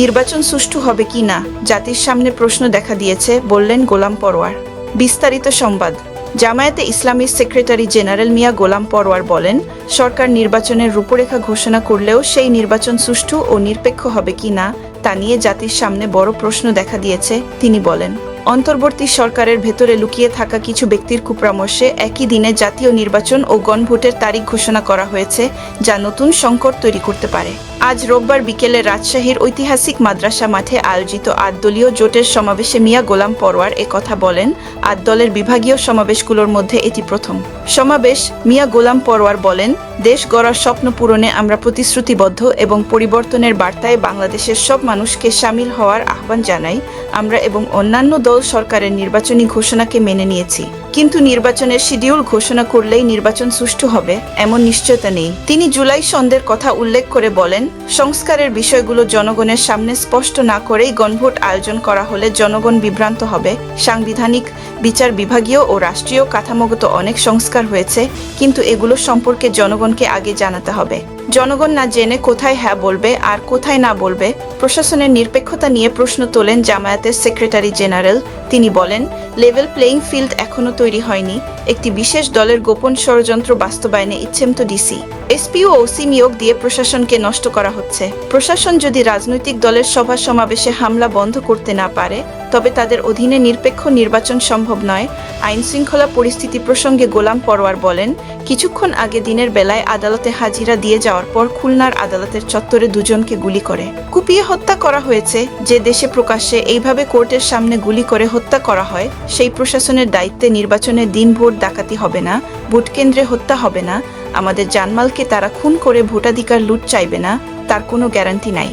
নির্বাচন সুষ্ঠু হবে কি না, জাতির সামনে প্রশ্ন দেখা দিয়েছে, বললেন গোলাম পরোয়ার। বিস্তারিত সংবাদ। জামায়াতে ইসলামীর সেক্রেটারি জেনারেল মিয়া গোলাম পরোয়ার বলেন, সরকার নির্বাচনের রূপরেখা ঘোষণা করলেও সেই নির্বাচন সুষ্ঠু ও নিরপেক্ষ হবে কি না, তা নিয়ে জাতির সামনে বড় প্রশ্ন দেখা দিয়েছে, তিনি বলেন। অন্তর্বর্তী সরকারের ভেতরে লুকিয়ে থাকা কিছু ব্যক্তির কুপরামর্শে একই দিনে জাতীয় নির্বাচন ও গণভোটের তারিখ ঘোষণা করা হয়েছে, যা নতুন সংকট তৈরি করতে পারে। আজ রোববার বিকেলে রাজশাহীর ঐতিহাসিক মাদ্রাসা মাঠে আয়োজিত আট দলীয় জোটের সমাবেশে মিয়া গোলাম পরোয়ার কথা বলেন। আট দলের বিভাগীয় সমাবেশগুলোর মধ্যে এটি প্রথম। সমাবেশ মিয়া গোলাম পরোয়ার বলেন, দেশ গড়ার স্বপ্ন পূরণে আমরা প্রতিশ্রুতিবদ্ধ এবং পরিবর্তনের বার্তায় বাংলাদেশের সব মানুষকে সামিল হওয়ার আহ্বান জানাই। আমরা এবং অন্যান্য দল সরকারের নির্বাচনী ঘোষণাকে মেনে নিয়েছি। কিন্তু নির্বাচনের শিডিউল ঘোষণা করলেই নির্বাচন সুষ্ঠু হবে, এমন নিশ্চয়তা নেই। তিনি জুলাই সন্ধ্যের কথা উল্লেখ করে বলেন সংস্কারের বিষয়গুলো জনগণের সামনে স্পষ্ট না করেই গণভোট আয়োজন করা হলে জনগণ বিভ্রান্ত হবে। সাংবিধানিক বিচার বিভাগীয় ও রাষ্ট্রীয় কাঠামোগত অনেক সংস্কার হয়েছে, কিন্তু এগুলো সম্পর্কে জনগণকে আগে জানাতে হবে। জনগণ না জেনে কোথায় হ্যাঁ বলবে আর কোথায় না বলবে, প্রশাসনের নিরপেক্ষতা নিয়ে প্রশ্ন তোলেন জামায়াতের সেক্রেটারি জেনারেল। তিনি বলেন, লেভেল প্লেইং ফিল্ড এখনও তৈরি হয়নি। একটি বিশেষ দলের গোপন ষড়যন্ত্র বাস্তবায়নে ইচ্ছেমত ডিসি এসপি ও ওসি নিয়োগ দিয়ে প্রশাসনকে নষ্ট করা হচ্ছে। প্রশাসন যদি রাজনৈতিক দলের সভা সমাবেশে হামলা বন্ধ করতে না পারে তবে তাদের অধীনে নিরপেক্ষ নির্বাচন সম্ভব নয়। আইন শৃঙ্খলা পরিস্থিতি প্রসঙ্গে গোলাম পরোয়ার বলেন, কিছুক্ষণ আগে দিনের বেলায় আদালতে হাজিরা দিয়ে যাওয়ার পর খুলনার আদালতের চত্বরে দুজনকে গুলি করে। কুপিয়ে হত্যা করা হয়েছে, যে দেশে প্রকাশ্যে এইভাবে কোর্টের সামনে গুলি করে হত্যা করা হয়, সেই প্রশাসনের দায়িত্বে নির্বাচনের দিন ভোট ডাকাতি হবে না, ভোট কেন্দ্রে হত্যা হবে না, আমাদের জানমালকে তারা খুন করে ভোটাধিকার লুট চাইবে না, তার কোনো গ্যারান্টি নাই।